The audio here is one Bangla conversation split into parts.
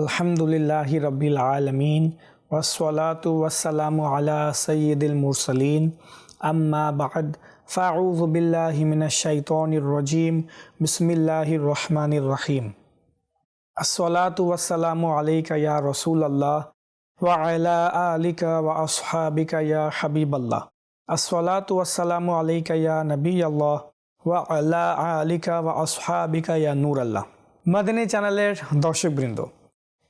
আলহামদুলিল্লাহ রবিল আলমিন ওসলাতু ওয়াসালামু আলা সৈয়দুল মুরসলিন। আম্মা বাদ, ফাউযু বিল্লাহি মিনাশ শাইতানির রাজিম, বিসমিল্লাহির রহমানির রহিম। আসসালাতু ওয়াসালামু আলাইকা ইয়া রাসূলুল্লাহ, ওয়া আলা আলিকা ওয়া আসহাবিকা ইয়া হাবিবাল্লাহ। আসসালাতু ওয়াসালামু আলাইকা ইয়া নবিয়াল্লাহ, ওয়া আলা আলিকা ওয়া আসহাবিকা ইয়া নূরাল্লাহ। মাদানী চ্যানেলের দর্শকবৃন্দ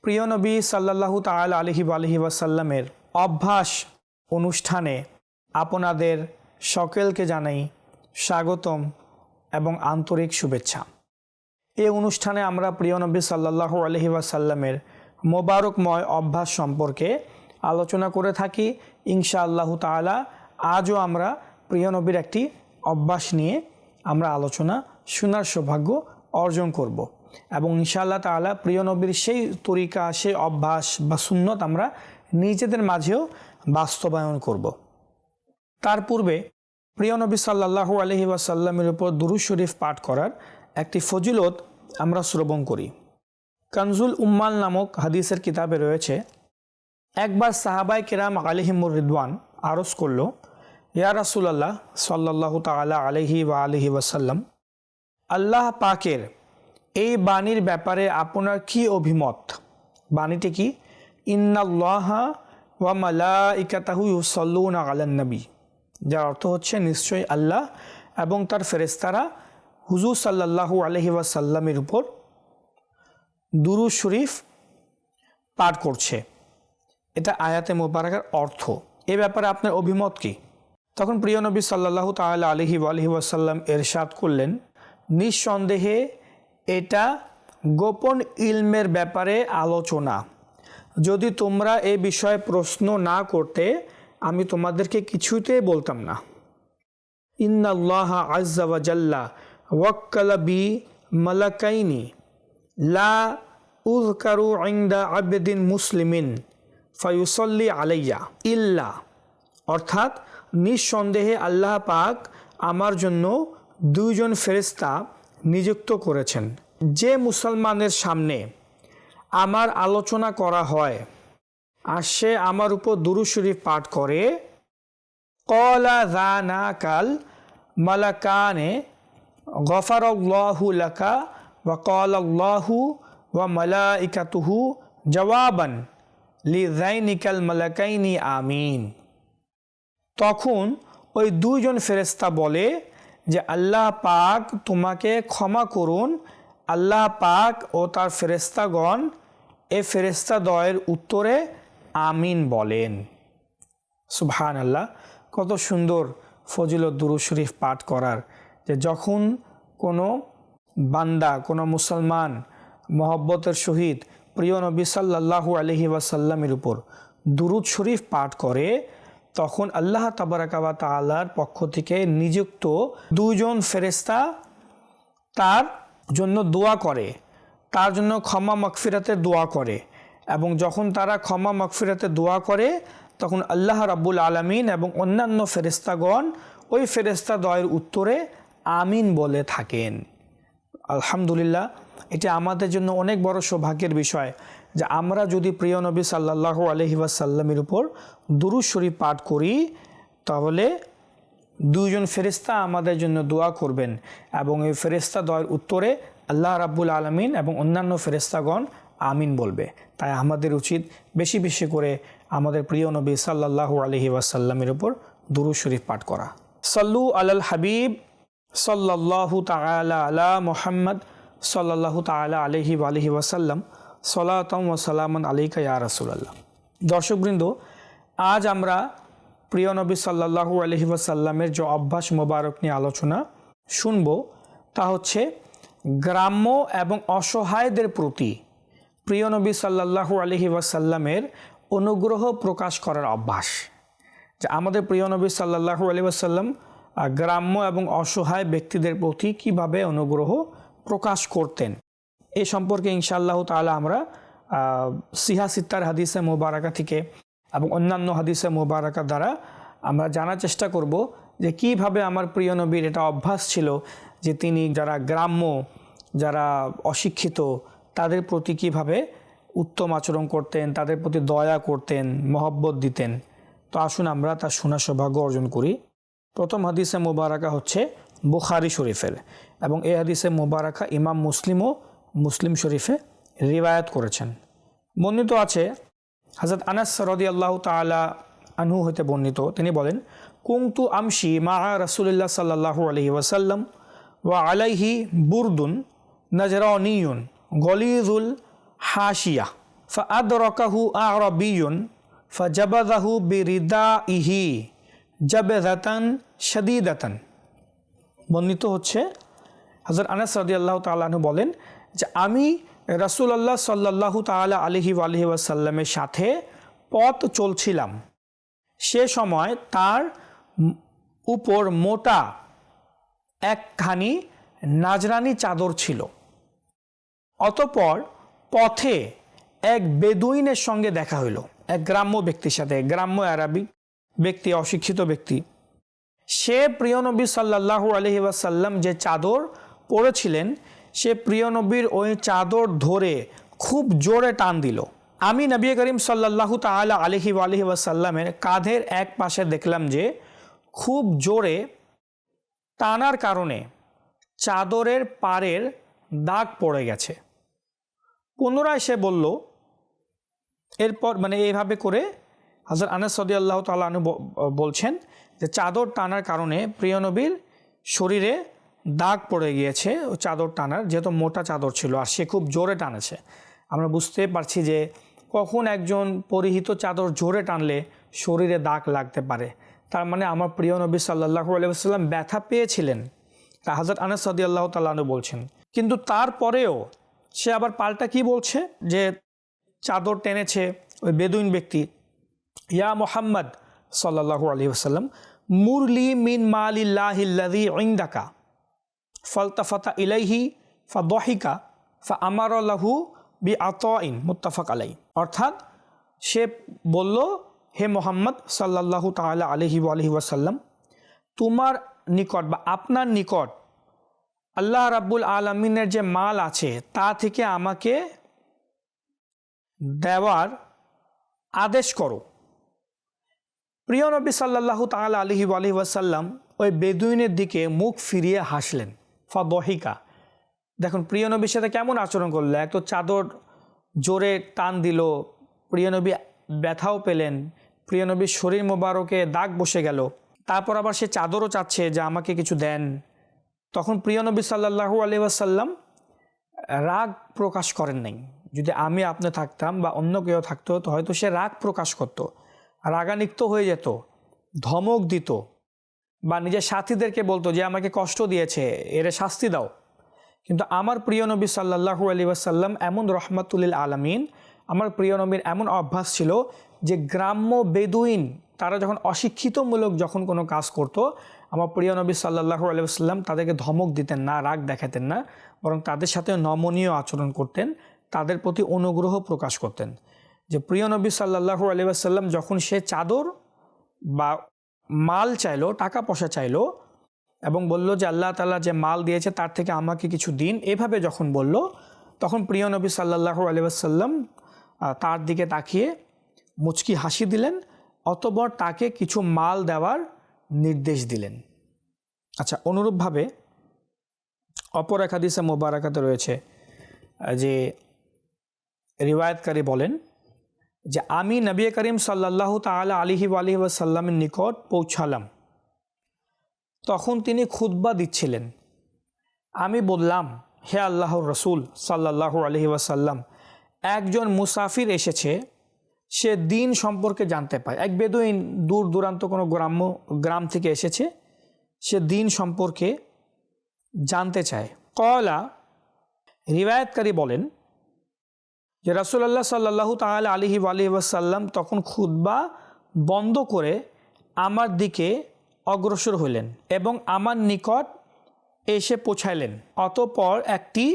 প্রিয় নবী সাল্লাল্লাহু তাআলা আলহি আলহি ওয়াসাল্লামের অভ্যাস অনুষ্ঠানে আপনাদের সকলকে জানাই স্বাগতম এবং আন্তরিক শুভেচ্ছা। এই অনুষ্ঠানে আমরা প্রিয় নবী সাল্লাল্লাহু আলহি ওয়াসাল্লামের মোবারকময় অভ্যাস সম্পর্কে আলোচনা করে থাকি। ইনশা আল্লাহ তাআলা আজও আমরা প্রিয় নবীর একটি অভ্যাস নিয়ে আমরা আলোচনা শোনার সৌভাগ্য অর্জন করব। এবং ইনশাআল্লাহ তাআলা প্রিয় নবীর সেই তরিকা, সেই অভ্যাস বা সুন্নত আমরা নিজেদের মাঝেও বাস্তবায়ন করব। তার পূর্বে প্রিয় নবী সাল্লাহু আলহি ওয়াসাল্লামের উপর দুরু শরীফ পাঠ করার একটি ফজিলত আমরা শ্রবণ করি। কানজুল উম্মাল নামক হাদিসের কিতাবে রয়েছে, একবার সাহাবাই কেরাম আলিহিমুর রিদওয়ান আরজ করল, ইয়া রাসুলাল্লাহ সাল্লাহ তালা আলহি ওয়া আলহি ওয়াসাল্লাম, আল্লাহ পাকের এই বাণীর ব্যাপারে আপনার কি অভিমত? বাণীটি কি? ইন্নাল্লাহা ওয়া মালা ইকাতাহু ইউসল্লুন আলান নবী। যার অর্থ হচ্ছে নিশ্চয়ই আল্লাহ এবং তার ফেরেস্তারা হুজুর সাল্লাহু আলহি ওয়াসাল্লামের উপর দুরু শরীফ পাঠ করছে। এটা আয়াতে মোবারকের অর্থ। এ ব্যাপারে আপনার অভিমত কি? তখন প্রিয় নবী সাল্লাহু তাল আলহি আলহি ওয়াসাল্লাম এরশাদ করলেন, নিঃসন্দেহে এটা গোপন ইলমের ব্যাপারে আলোচনা। যদি তোমরা এ বিষয়ে প্রশ্ন না করতে, আমি তোমাদেরকে কিছুতেই বলতাম না। ইন্নাল্লাহ আজ্জাওয়াজাল্লা ওয়াক্কালা বি মালাকাইনি। লা উজকারু ইংদা আবেদিন মুসলিমিন ফায়ুসল্লি আলাইয়া। ইল্লা। অর্থাৎ নিঃসন্দেহে আল্লাহ পাক আমার জন্য দুইজন ফেরেস্তা নিযুক্ত করেছেন। যে মুসলমানের সামনে আমার আলোচনা করা হয় আর সে আমার উপর দুরু শরীফ পাঠ করে, কলা না কাল মালাকানে গফারল্লাহু লাকা ওয়া কলাল্লাহু ওয়া মালাইকাতুহু জওয়াবান লি জাইনিকাল মালাকাইনি, আমিন। তখন ওই দুইজন ফেরেস্তা বলে যে আল্লাহ পাক তোমাকে ক্ষমা করুন। আল্লাহ পাক ও তার ফেরেস্তাগণ এ ফেরেস্তা দয়ের উত্তরে আমিন বলেন। সুবহান আল্লাহ কত সুন্দর ফজিলত দুরু শরীফ পাঠ করার যে যখন কোনো বান্দা, কোনো মুসলমান মহব্বতের সহিত প্রিয় নবী সাল্লাহু আলহি ওয়াসাল্লামের উপর দুরুদ শরীফ পাঠ করে তখন আল্লাহ তাবারাকাবা তালার পক্ষ থেকে নিযুক্ত দুজন ফেরেস্তা তার জন্য দোয়া করে, তার জন্য ক্ষমা মকফিরাতের দোয়া করে এবং যখন তারা ক্ষমা মকফিরাতে দোয়া করে, তখন আল্লাহ রাব্বুল আলমিন এবং অন্যান্য ফেরেস্তাগণ ওই ফেরেস্তা দয়ের উত্তরে আমিন বলে থাকেন। আলহামদুলিল্লাহ, এটি আমাদের জন্য অনেক বড় সৌভাগ্যের বিষয়। যে আমরা যদি প্রিয় নবী সাল্লাহ আলহি ওয়াসাল্লামের উপর দুরু শরীফ পাঠ করি, তাহলে দুইজন ফেরিস্তা আমাদের জন্য দোয়া করবেন এবং এই ফেরিস্তা দয়ের উত্তরে আল্লাহ রাব্বুল আলমিন এবং অন্যান্য ফেরিস্তাগণ আমিন বলবে। তাই আমাদের উচিত বেশি বেশি করে আমাদের প্রিয় নবী সাল্লাহ আলহি ওয়াসাল্লামের উপর দুরু শরীফ পাঠ করা। সাল্লু আলাল হাবিব সাল্লাহু তালা আলা মোহাম্মদ সাল্লাহু তালা আলহি আলহি ওয়াসাল্লাম। সলাতম ওসালামন আলিকা ইয়া রাসুলাল্লাহ। দর্শকবৃন্দ, আজ আমরা প্রিয় নবী সাল্লাহু আলহি ওয়াসাল্লামের যে অভ্যাস মোবারক নিয়ে আলোচনা শুনব, তা হচ্ছে গ্রাম্য এবং অসহায়দের প্রতি প্রিয় নবী সাল্লাহু আলহি ওয়াসাল্লামের অনুগ্রহ প্রকাশ করার অভ্যাস। যে আমাদের প্রিয় নবী সাল্লাহু আলি ওয়াসাল্লাম গ্রাম্য এবং অসহায় ব্যক্তিদের প্রতি কীভাবে অনুগ্রহ প্রকাশ করতেন। এ সম্পর্কে ইনশাআল্লাহ তালা আমরা সিহা সিত্তার হাদিসে মোবারকা থেকে এবং অন্যান্য হাদিসে মোবারকা দ্বারা আমরা জানার চেষ্টা করব যে কীভাবে আমার প্রিয় নবীর এটা অভ্যাস ছিল যে তিনি যারা গ্রাম্য, যারা অশিক্ষিত, তাদের প্রতি কীভাবে উত্তম আচরণ করতেন, তাদের প্রতি দয়া করতেন, মহব্বত দিতেন। তো আসুন আমরা তার শোনার সৌভাগ্য অর্জন করি। প্রথম হাদিসে মোবারকা হচ্ছে বুখারি শরীফের এবং এ হাদিসে মোবারকা ইমাম মুসলিমও মুসলিম শরীফে রিবায়াত করেছেন। বর্ণিত আছে হজরত আনাস রদি আল্লাহ তালা আনহু হইতে বর্ণিত, তিনি বলেন কুংতু আমশি মা রসুল্লাহ সাল্লাহু আলহি ওয়াসাল্লাম ওয়া আলাইহি বুরদুন নজরানিয়ুন গলিজুল হাশিয়া ফাদরকাহু আরবিয়ুন ফজবাদাহু বিরিদাইহি জাবেদাতান শদীদাতান। বর্ণিত হচ্ছে হজরত আনাস রদি আল্লাহ তালু বলেন যে আমি রসুল্লাহ সাল্লাহু তালা আলহি আলহি ওয়াসাল্লামের সাথে পথ চলছিলাম। সে সময় তার উপর মোটা একখানি নাজরানি চাদর ছিল। অতপর পথে এক বেদুইনের সঙ্গে দেখা হইল। এক গ্রাম্য ব্যক্তির সাথে গ্রাম্য আরবি ব্যক্তি, অশিক্ষিত ব্যক্তি। সে প্রিয় নবী সাল্লাহু আলহি যে চাদর পরেছিলেন সে প্রিয় নবীর ওই চাদর ধরে খুব জোরে টান দিল। আমি নবী করিম সাল্লাহু তালা আলহি আলহি ওয়াসাল্লামের কাঁধের এক পাশে দেখলাম যে খুব জোরে টানার কারণে চাদরের পাড়ের দাগ পড়ে গেছে। পুনরায় সে বলল, এরপর মানে এইভাবে করে হাজার আনাস সদি আল্লাহ তালু বলছেন যে চাদর টানার কারণে প্রিয়নবীর শরীরে দাগ পড়ে গিয়েছে ও চাদর টানার, যেহেতু মোটা চাদর ছিল আর সে খুব জোরে টানেছে। আমরা বুঝতে পারছি যে কখন একজন পরিহিত চাদর জোরে টানলে শরীরে দাগ লাগতে পারে। তার মানে আমার প্রিয় নবী সাল্লাহু আলাইসাল্লাম ব্যথা পেয়েছিলেন, তা হাজরত আনাস সদি আল্লাহ তাল্লাহ বলছেন। কিন্তু তারপরেও সে আবার পাল্টা কি বলছে? যে চাদর টেনেছে ওই বেদুইন ব্যক্তি, ইয়া মোহাম্মদ সাল্লাহু আলী আসাল্লাম মুরলি মিন মালিল্লাহিল্লাদি ইন্দাকা। ফলতাফতা ইলাইহি ফা দহিকা ফা আমার লাহু বি আতইন মুত্তাফাক আলাই অর্থাৎ সে বলল, হে মোহাম্মদ সাল্লাহু তালা আলহি আলহি ওয়াসাল্লাম, তোমার নিকট বা আপনার নিকট আল্লাহ রাব্বুল আলমিনের যে মাল আছে, তা থেকে আমাকে দেওয়ার আদেশ করো। প্রিয় নবী সাল্লাহু তালা আলহি আলহি ওয়াসাল্লাম ওই বেদুইনের দিকে মুখ ফিরিয়ে হাসলেন। ফদহিকা। দেখুন, প্রিয় নবীর সাথে কেমন আচরণ করল? এক তো চাদর জোরে টান দিল, প্রিয় নবী ব্যথাও পেলেন, প্রিয় নবীর শরীর মোবারকে দাগ বসে গেল। তারপর আবার সে চাদরও চাচ্ছে যে আমাকে কিছু দেন। তখন প্রিয় নবী সাল্লাহু আলি ওয়াসাল্লাম রাগ প্রকাশ করেন নাই। যদি আমি আপনি থাকতাম বা অন্য কেউ থাকতো, তো হয়তো সে রাগ প্রকাশ করতো রাগানিক্ত হয়ে যেত, ধমক দিত। বা নিজের সাথীদেরকে বলতো যে আমাকে কষ্ট দিয়েছে, এর শাস্তি দাও। কিন্তু আমার প্রিয় নবী সাল্লাহু আলী ওয়াসাল্লাম এমন রহমাতুল্লিল আলমিন, আমার প্রিয় নবীর এমন অভ্যাস ছিল যে গ্রাম্য বেদুইন, তারা যখন অশিক্ষিতমূলক যখন কোনো কাজ করতো, আমার প্রিয় নবী সাল্লাহু আলিয়াল্লাম তাদেরকে ধমক দিতেন না, রাগ দেখাতেন না, বরং তাদের সাথে নমনীয় আচরণ করতেন, তাদের প্রতি অনুগ্রহ প্রকাশ করতেন। যে প্রিয় নবী সাল্লাহু আলিয়াল্লাম যখন সে চাদর বা মাল চাইলো, টাকা পয়সা চাইলো এবং বলল যে আল্লাহ তালা যে মাল দিয়েছে তার থেকে আমাকে কিছু দিন। এভাবে যখন বলল, তখন প্রিয় নবী সাল্লাহু আলিয়াল্লাম তার দিকে তাকিয়ে মুচকি হাসি দিলেন অতবর তাকে কিছু মাল দেওয়ার নির্দেশ দিলেন। আচ্ছা অনুরূপভাবে অপর একাদিসে মোবারকাতে রয়েছে যে রিওয়ায়তকারী বলেন যে আমি নবী করিম সাল্লাহ তালা আলিহি আলহি ওয়াসাল্লামের নিকট পৌঁছালাম। তখন তিনি খুদ্া দিচ্ছিলেন। আমি বললাম, হে আল্লাহর রসুল সাল্লাহ আলহি ওয়াসাল্লাম, একজন মুসাফির এসেছে। সে দিন সম্পর্কে জানতে পায়। এক বেদুইন দূর দূরান্ত কোনো গ্রাম্য, গ্রাম থেকে এসেছে। সে দিন সম্পর্কে জানতে চায়। কয়লা রিবায়তকারী বলেন যে রাসুলাল্লাহ সাল্লাহ তাল আলিহি আলহি ওয়াসাল্লাম তখন খুদ্া বন্ধ করে আমার দিকে অগ্রসর হইলেন এবং আমার নিকট এসে পৌঁছাইলেন। অতপর একটি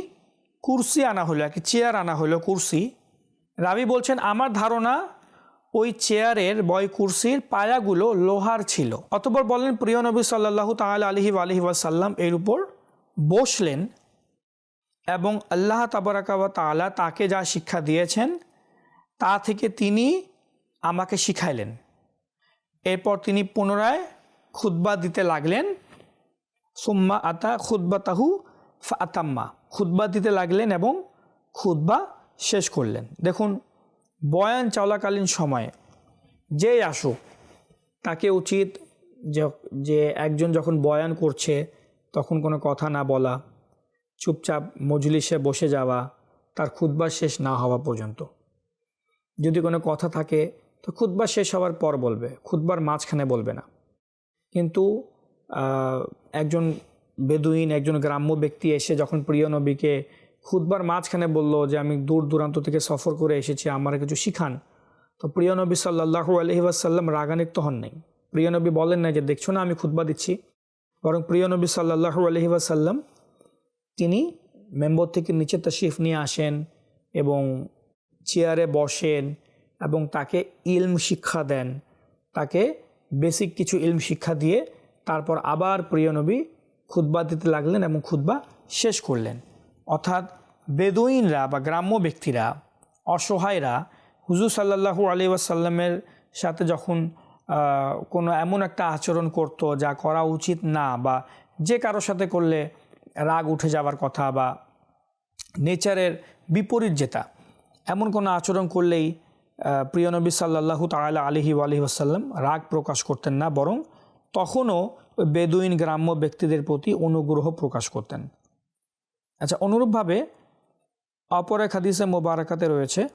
কুর্সি আনা হলো একটি চেয়ার আনা হলো কুর্সি। রাবি বলছেন, আমার ধারণা ওই চেয়ারের বয় কুর্সির পায়াগুলো লোহার ছিল। অতপর বলেন প্রিয় নবী সাল্লাহ তাল আলহি আলহি ওয়াসাল্লাম এর উপর বসলেন এবং আল্লাহ তাবারাকাবা তালা তাকে যা শিক্ষা দিয়েছেন, তা থেকে তিনি আমাকে শিখাইলেন। এরপর তিনি পুনরায় খুদ্া দিতে লাগলেন। সুম্মা আতা খুদ্া তাহু আতাম্মা খুদ্া দিতে লাগলেন এবং খুদ্া শেষ করলেন। দেখুন, বয়ান চলাকালীন সময়ে যেই আসুক, তাকে উচিত যে একজন যখন বয়ান করছে, তখন কোনো কথা না বলা চুপচাপ মজলিসে বসে যাওয়া তার খুদ্া শেষ না হওয়া পর্যন্ত। যদি কোনো কথা থাকে, তো খুদ্া শেষ হওয়ার পর বলবে খুদ্বার মাঝখানে বলবে না। কিন্তু একজন বেদুইন, একজন গ্রাম্য ব্যক্তি এসে যখন প্রিয় নবীকে খুদ্বার মাঝখানে বলল যে, আমি দূর দূরান্ত থেকে সফর করে এসেছি, আমার কিছু শিখান, তো প্রিয় নবী সাল্লাহু আলহি ওয়াসাল্লাম রাগান্বিত হন নাই। প্রিয় নবী বলেন না যে, দেখছ না, আমি খুদ্া দিচ্ছি? বরং প্রিয় নবী সাল্লাহু আলহি ওয়াসাল্লাম তিনি মেম্বর থেকে নিচে তশরিফ নিয়ে আসেন এবং চেয়ারে বসেন এবং তাকে ইলম শিক্ষা দেন। তাকে বেসিক কিছু ইলম শিক্ষা দিয়ে তারপর আবার প্রিয় নবী দিতে লাগলেন এবং খুতবা শেষ করলেন। অর্থাৎ বেদুইনরা বা গ্রাম্য ব্যক্তিরা, অসহায়রা হুজুর সাল্লাহু আলি ওয়াসাল্লামের সাথে যখন কোনো এমন একটা আচরণ করত যা করা উচিত না বা যে কারোর সাথে করলে রাগ উঠে যাওয়ার কথা বা নেচারের বিপরীত যেটা এমন কোনো আচরণ করলেই আহ, প্রিয় নবী সাল্লাহু তালা আলহি আলহি আসাল্লাম রাগ প্রকাশ করতেন না বরং তখনও বেদুইন গ্রাম্য ব্যক্তিদের প্রতি অনুগ্রহ প্রকাশ করতেন। আচ্ছা অনুরূপভাবে অপর এক হাদিসে মোবারকাতে রয়েছে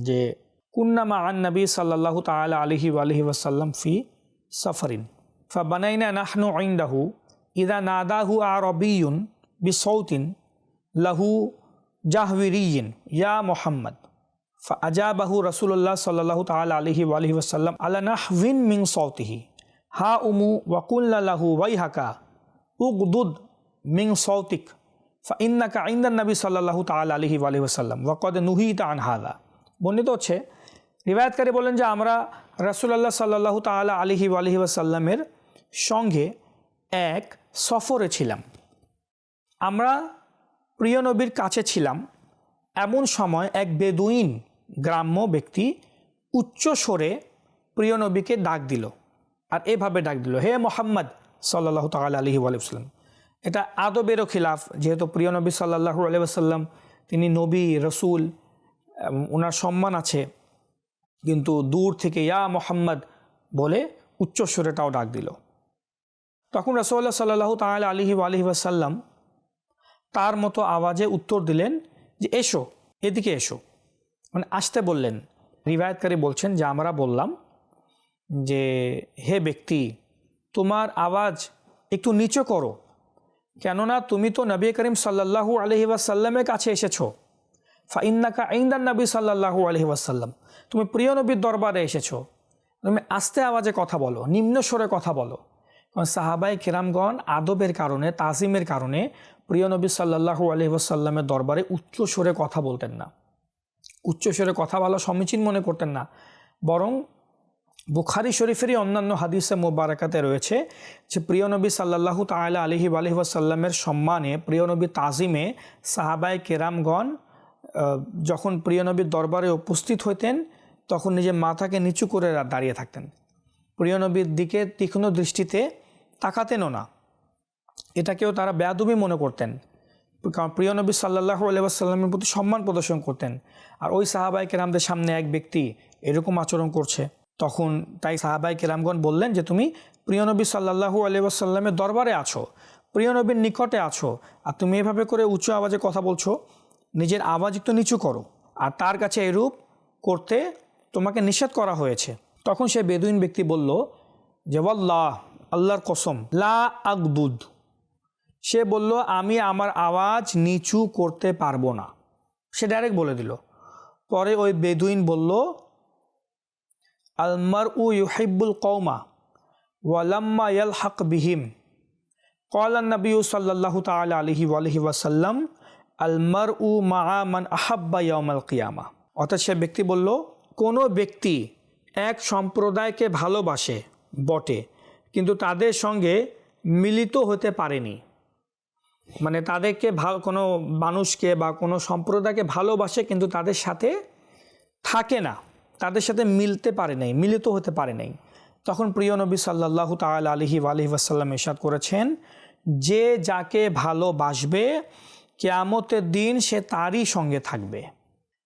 যে কুন্নামা আন নবী সাল্লাহু তালা আলহি আলহি ওয়াসাল্লাম ফি সফরিন ফাবানাইনা নাহনু আইন্দাহু ইদা নাদাহু আরবিউন বিসৌতিন লাহু জাহবিরিয়ন ইয়া মোহাম্মদ আজাবাহু রসুল্লাহ সাল্লাহ তাল আলহি আলহি ওসাল্লাম আলানাহভিন মিং সৌতিহি হা উমু ওয়াকুল্লাহু ওয়াইহাকা উগদুদ মিং সৌতিক ফাইন্নাকা আইন্দান নবী সাল্লাহ তাল আলহি আলহি ওসাল্লাম ওয়াকদ তান হাদা বর্ণিত হচ্ছে, রিবায়তকারী বলেন যে আমরা রসুল্লাহ সাল্লাহ তাল আলহি আলহি ওসাল্লামের সঙ্গে এক সফরে ছিলাম। আমরা প্রিয় নবীর কাছে ছিলাম। এমন সময় এক বেদুইন গ্রাম্য ব্যক্তি উচ্চ স্বরে প্রিয় নবীকে ডাক দিল। আর এভাবে ডাক দিল, হে মোহাম্মদ সাল্লাহ তাল আলহি আলিয়াল্লাম এটা আদবেরও খিলাফ, যেহেতু প্রিয় নবী সাল্লাহু আলিয়াল্লাম তিনি নবী, রসুল ওনার সম্মান আছে। কিন্তু দূর থেকে ইয়া মোহাম্মদ বলে উচ্চস্বরেটাও ডাক দিল। তখন রসুল্লাহ সাল্লাহ তাল আলহি আলহি আসাল্লাম তার মতো আওয়াজে উত্তর দিলেন যে, এসো, এদিকে এসো। মানে আসতে বললেন। রিবায়তকারী বলছেন যে, আমরা বললাম যে, হে ব্যক্তি, তোমার আওয়াজ একটু নিচু করো। কেননা তুমি তো নবী করিম সাল্লাহু আলহি ওয়াসাল্লামের কাছে এসেছ। ফাইন্নাকা আইন্দান নবী সাল্লাহু আলহি ওয়াসাল্লাম। তুমি প্রিয় নবীর দরবারে এসেছ। তুমি আস্তে আওয়াজে কথা বলো নিম্ন স্বরে কথা বলো। সাহাবাই কিরামগণ আদবের কারণে, তাজিমের কারণে প্রিয় নবী সাল্লাহু আলহিহাসাল্লামের দরবারে উচ্চ স্বরে কথা বলতেন না। উচ্চ কথা বলা সমীচীন মনে করতেন না। বরং বুখারি শরীফেরই অন্যান্য হাদিসে মোবারকাতে রয়েছে যে, প্রিয় নবী সাল্লাহু তালা আলহি আলহিহাসাল্লামের সম্মানে প্রিয় নবী তাজিমে সাহাবাই কেরামগণ যখন প্রিয় নবীর দরবারে উপস্থিত হইতেন, তখন নিজের মাথাকে নিচু করে দাঁড়িয়ে থাকতেন। প্রিয় নবীর দিকে তীক্ষ্ণ দৃষ্টিতে তাকাতেনও না। এটাকেও তারা বেয়াদুমি মনে করতেন। কারণ প্রিয় নবী সাল্লাহু আলাইসাল্লামের প্রতি সম্মান প্রদর্শন করতেন। আর ওই সাহাবাই কেরামদের সামনে এক ব্যক্তি এরকম আচরণ করছে। তখন তাই সাহাবাই কেরামগণ বললেন যে, তুমি প্রিয় নবী সাল্লাহু আলাইসাল্লামের দরবারে আছো, প্রিয় নবীর নিকটে আছো, আর তুমি এভাবে করে উঁচু আওয়াজে কথা বলছো, নিজের আওয়াজ একটু নিচু করো, আর তার কাছে এরূপ করতে তোমাকে নিষেধ করা হয়েছে। তখন সে বেদুইন ব্যক্তি বলল, যে, ওয়াল্লাহ আল্লাহর কসম, লা আকদুদ। সে বলল, আমি আমার আওয়াজ নিচু করতে পারব না। সে ডাইরেক্ট বলে দিল। পরে ওই বেদুইন বলল আলমার উ ইউহিবুল কৌমা ওয়ালাম্মা ইয়াল হক বিহিম কলা নবী সাল্লাহ তাল আলহি আলহি ওয়াসাল্লাম আলমার উ মা মান আহাব্বা ইয়ামাল কিয়ামা। অর্থাৎ সে ব্যক্তি বলল, কোনো ব্যক্তি এক সম্প্রদায়কে ভালোবাসে, বটে। কিন্তু তাদের সঙ্গে মিলিত হতে পারেনি। মানে তাদেরকে ভালো, কোনো মানুষকে বা কোনো সম্প্রদায়কে ভালোবাসে কিন্তু তাদের সাথে থাকে না। তাদের সাথে মিলতে পারে নাই, মিলিত হতে পারে নাই। তখন প্রিয় নবী সাল্লাহ তাল আলহি আলহি ওয়াসাল্লাম এরশাদ করেছেন, যে যাকে ভালোবাসবে, কেয়ামতের দিন সে তারই সঙ্গে থাকবে।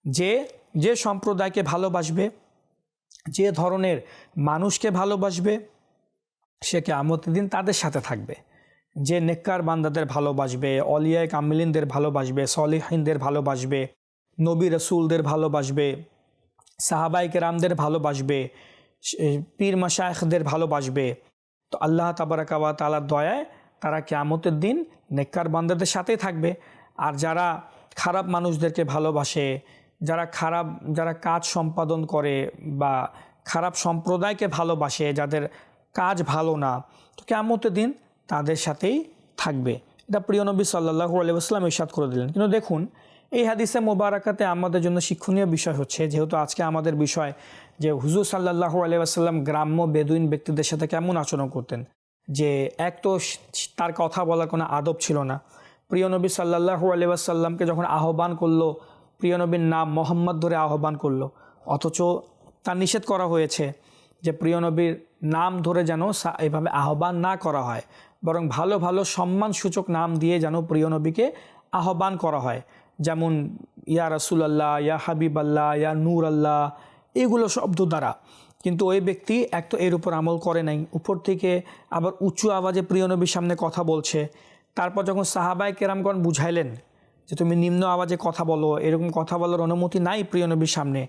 যে যে সম্প্রদায়কে ভালোবাসবে, যে ধরনের মানুষকে ভালোবাসবে সে কেয়ামতের দিন তাদের সাথে থাকবে। যে নেককার বান্দাদের ভালোবাসবে অলিয়ায় কামিলিনদের ভালোবাসবে, সলিহিনদের ভালোবাসবে, নবী রসুলদের ভালোবাসবে সাহাবাই কেরামদের ভালোবাসবে পীর মাশায়খদের ভালোবাসবে, তো আল্লাহ তাবারাকাবা তালার দয়ায় তারা কেয়ামতের দিন নেককার বান্দাদের সাথেই থাকবে। আর যারা খারাপ মানুষদেরকে ভালোবাসে, যারা খারাপ, যারা কাজ সম্পাদন করে বা খারাপ সম্প্রদায়কে ভালোবাসে, যাদের কাজ ভালো না, তো কেয়ামতের দিন তাদের সাথেই থাকবে। এটা প্রিয় নবী সাল্লাহু আলিয়াস্লাম ইসাদ করে দিলেন। কিন্তু দেখুন, এই হাদিসে মোবারকাতে আমাদের জন্য শিক্ষণীয় বিষয় হচ্ছে, যেহেতু আজকে আমাদের বিষয় যে হুজুর সাল্লাহু আলিয়াস্লাম গ্রাম্য বেদুইন ব্যক্তিদের সাথে কেমন আচরণ করতেন, যে এক তো তার কথা বলার কোনো আদব ছিল না। প্রিয় নবী সাল্লাহু আলিয়াসাল্লামকে যখন আহ্বান করল, প্রিয় নবীর নাম মোহাম্মদ ধরে আহ্বান করল, অথচ তার নিষেধ করা হয়েছে যে প্রিয় নবীর নাম ধরে যেন এভাবে আহ্বান না করা হয়, বরং ভালো ভালো সম্মানসূচক নাম দিয়ে যেন প্রিয় নবীকে আহ্বান করা হয়। যেমন, ইয়া রসুলাল্লাহ, ইয়া হাবিব আল্লাহ ইয়া নূর আল্লাহ এগুলো শব্দ দ্বারা। কিন্তু ওই ব্যক্তি এক তো এর উপর আমল করে নাই, উপর থেকে আবার উঁচু আওয়াজে প্রিয় নবীর সামনে কথা বলছে। তারপর যখন সাহাবাই কেরামগণ বুঝাইলেন যে তুমি নিম্ন আওয়াজে কথা বলো, এরকম কথা বলার অনুমতি নাই প্রিয় নবীর সামনে,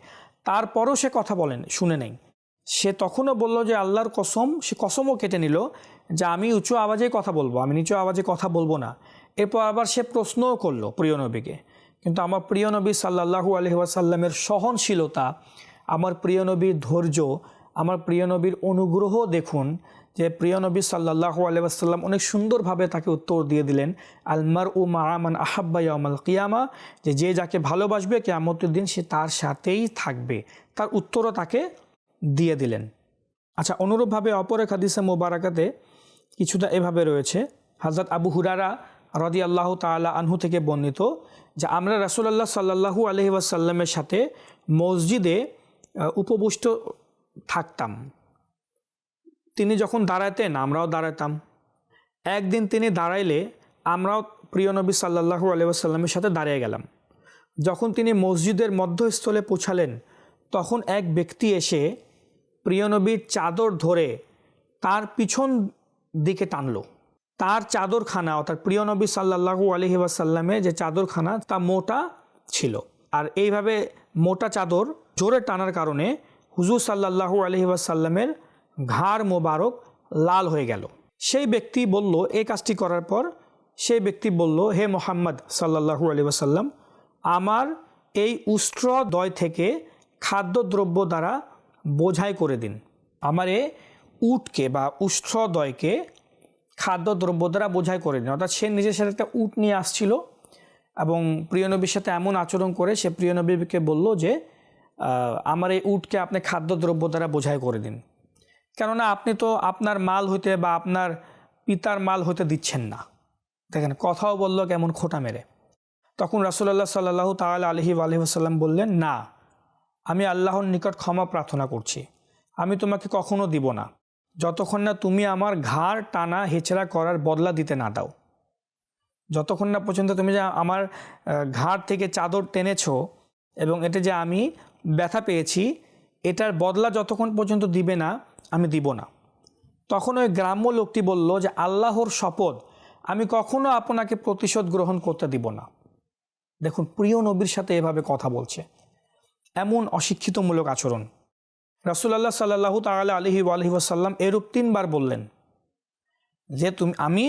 তারপরও সে কথা বলেন, শুনে নেই। সে তখনও বলল যে আল্লাহর কসম, সে কসমও কেটে নিল যে আমি উঁচু আওয়াজেই কথা বলব, আমি নিচু আওয়াজে কথা বলব না। এরপর আবার সে প্রশ্নও করল প্রিয় নবীকে। কিন্তু আমার প্রিয় নবী সাল্লাহু আলহিহাসাল্লামের সহনশীলতা, আমার প্রিয় নবীর ধৈর্য, আমার প্রিয় নবীর অনুগ্রহ দেখুন যে প্রিয় নবী সাল্লাহু আলহাম অনেক সুন্দরভাবে তাকে উত্তর দিয়ে দিলেন আলমার উ মাহমান আহাব্বা ইয়ামাল কিয়ামা, যে যে যাকে ভালোবাসবে কেয়ামতের দিন সে তার সাথেই থাকবে। তার উত্তরও তাকে দিয়ে দিলেন। আচ্ছা অনুরূপভাবে অপর এক হাদিসে মোবারকাতে কিছুটা এভাবে রয়েছে। হাজরত আবু হুরারা রদি আল্লাহ তালা আনহু থেকে বর্ণিত যে, আমরা রাসুলাল্লাহ সাল্লাহু আলহি ওয়াসাল্লামের সাথে মসজিদে উপবিষ্ট থাকতাম। তিনি যখন দাঁড়াতেন, আমরাও দাঁড়াতাম। একদিন তিনি দাঁড়াইলে, আমরাও প্রিয় নবী সাল্লাহু আলিয়াসাল্লামের সাথে দাঁড়িয়ে গেলাম। যখন তিনি মসজিদের মধ্যস্থলে পৌঁছালেন, তখন এক ব্যক্তি এসে প্রিয় নবীর চাদর ধরে তার পিছন দিকে টানলো। তার চাদরখানা অর্থাৎ প্রিয়নবী সাল্লাহু আলহি ওয়াসাল্লামের যে চাদরখানা, তা মোটা ছিল। আর এইভাবে মোটা চাদর জোরে টানার কারণে হুজুর সাল্লাহু আলহি ওয়াসাল্লামের ঘাড় মোবারক লাল হয়ে গেল। সেই ব্যক্তি বলল, এই কাজটি করার পর সেই ব্যক্তি বলল, হে মোহাম্মদ সাল্লাহু আলি ওয়াসাল্লাম, আমার এই উষ্ট্র দয় থেকে খাদ্যদ্রব্য দ্বারা বোঝাই করে দিন। আমার এ উটকে বা উষ্ঠদয়কে খাদ্য দ্রব্য দ্বারা বোঝাই করে দিন। অর্থাৎ সে নিজের সাথে একটা উট নিয়ে আসছিল এবং প্রিয়নবীর সাথে এমন আচরণ করে, সে প্রিয়নবীকে বলল যে আমার এই উটকে আপনি খাদ্য দ্রব্য দ্বারা বোঝাই করে দিন। কেননা আপনি তো আপনার মাল হইতে বা আপনার পিতার মাল হইতে দিচ্ছেন না। দেখেন, কথাও বলল কেমন খোটা মেরে। তখন রাসুল্লাহ সাল্লাহ তাল আলহি আলহিহাসাল্লাম বললেন, না আমি আল্লাহর নিকট ক্ষমা প্রার্থনা করছি। আমি তোমাকে কখনো দিব না। যতক্ষণ না তুমি আমার ঘাড় টানা হেচড়া করার বদলা দিতে না দাও। যতক্ষণ না পর্যন্ত তুমি যে আমার ঘাড় থেকে চাদর টেনেছো এবং এটা যে আমি ব্যথা পেয়েছি, এটার বদলা যতক্ষণ পর্যন্ত দিবে না, আমি দিব না। তখন ওই গ্রাম্য লোকটি বলল যে, আল্লাহর শপথ আমি কখনো আপনাকে প্রতিশোধ গ্রহণ করতে দিব না। দেখুন, প্রিয় নবীর সাথে এভাবে কথা বলছে। এমন অশিক্ষিতমূলক আচরণ। রাসুলাল্লাহ সাল্লাহু তাল আলহি আলহি আসাল্লাম এরূপ তিনবার বললেন যে, তুমি, আমি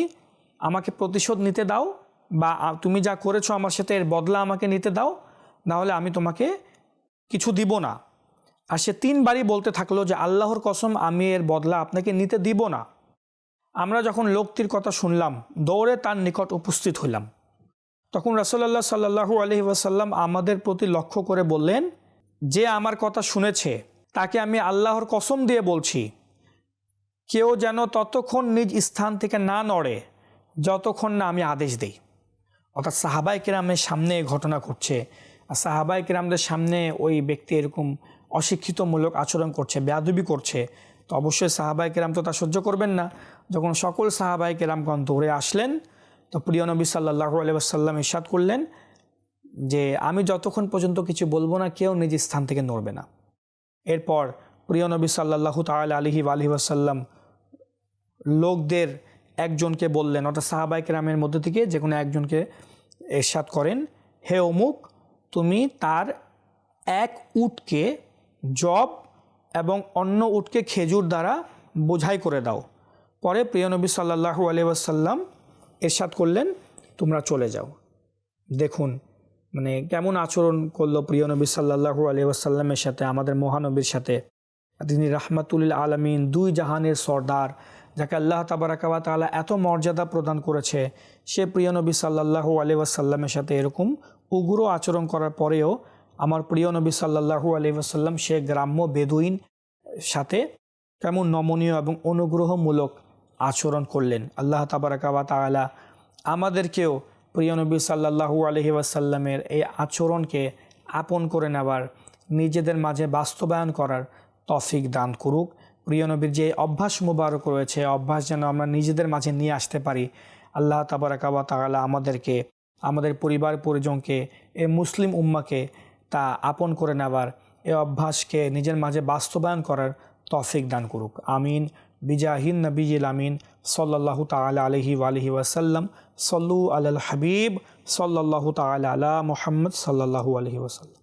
আমাকে প্রতিশোধ নিতে দাও বা তুমি যা করেছ আমার সাথে এর বদলা আমাকে নিতে দাও, নাহলে আমি তোমাকে কিছু দিব না। আর সে তিনবারই বলতে থাকল যে, আল্লাহর কসম, আমি এর বদলা আপনাকে নিতে দিব না। আমরা যখন লোকটির কথা শুনলাম, দৌড়ে তার নিকট উপস্থিত হইলাম। তখন রাসোল্লাহ সাল্লাহু আলহি ওয়াসাল্লাম আমাদের প্রতি লক্ষ্য করে বললেন যে আমার কথা শুনেছে, তাকে আমি আল্লাহর কসম দিয়ে বলছি, কেউ যেন ততক্ষণ নিজ স্থান থেকে না নড়ে, যতক্ষণ না আমি আদেশ দিই। অর্থাৎ সাহাবাই কেরামের সামনে ঘটনা ঘটছে। আর সাহাবাই কেরামদের সামনে ওই ব্যক্তি এরকম অশিক্ষিতমূলক আচরণ করছে, বেয়াদবি করছে। তো অবশ্যই সাহাবাই কেরাম তো তা সহ্য করবেন না। যখন সকল সাহাবাই কেরামগণ দৌড়ে আসলেন, তো প্রিয় নবী সাল্লাহু আলিয়াসাল্লাম ইরশাদ করলেন যে আমি যতক্ষণ পর্যন্ত কিছু বলব না, কেউ নিজ স্থান থেকে নড়বে না। এরপর প্রিয় নবী সাল্লাহু তাল আলহি আলহি আসাল্লাম লোকদের একজনকে বললেন, অর্থাৎ সাহাবাই কেরামের মধ্যে থেকে যে কোনো একজনকে এরশাদ করেন, হে অমুক, তুমি তার এক উটকে জব এবং অন্য উটকে খেজুর দ্বারা বোঝাই করে দাও। পরে প্রিয় নবী সাল্লাহু আলিয়াসাল্লাম এরশাদ করলেন, তোমরা চলে যাও। দেখুন মানে কেমন আচরণ করল প্রিয় নবী সাল্লাহু আলিয়াসাল্লামের সাথে, আমাদের মহানবীর সাথে? তিনি রাহমাতুল আলমিন দুই জাহানের সর্দার, যাকে আল্লাহ তাবারাকাবা তালা এত মর্যাদা প্রদান করেছে, সে প্রিয় নবী সাল্লাহু আলিয়াসাল্লামের সাথে এরকম উগ্র আচরণ করার পরেও আমার প্রিয় নবী সাল্লাহু আলিয়াসাল্লাম সে গ্রাম্য বেদুইন সাথে কেমন নমনীয় এবং অনুগ্রহমূলক আচরণ করলেন। আল্লাহ তাবারাকাবা তালা আমাদেরকেও প্রিয় নবী সাল্লাহু আলহি ওয়াসাল্লামের এই আচরণকে আপন করে নেবার, নিজেদের মাঝে বাস্তবায়ন করার তফিক দান করুক। প্রিয় নবীর যে অভ্যাস মুবারক রয়েছে অভ্যাস যেন আমরা নিজেদের মাঝে নিয়ে আসতে পারি। আল্লাহ তাবারাকাবা তাআলা আমাদেরকে, আমাদের পরিবার পরিজনকে এ মুসলিম উম্মাকে তা আপন করে নেবার এ অভ্যাসকে নিজের মাঝে বাস্তবায়ন করার তফিক দান করুক। আমিন। বিজাহিন নবীল আমিন সল্লাহ তালা আলহি আলহি সল্লু আল হাবিব সল্লাহ তালা আলা মোহাম্মদ সাল্লাহু আলহি ওয়াসাল্লাম।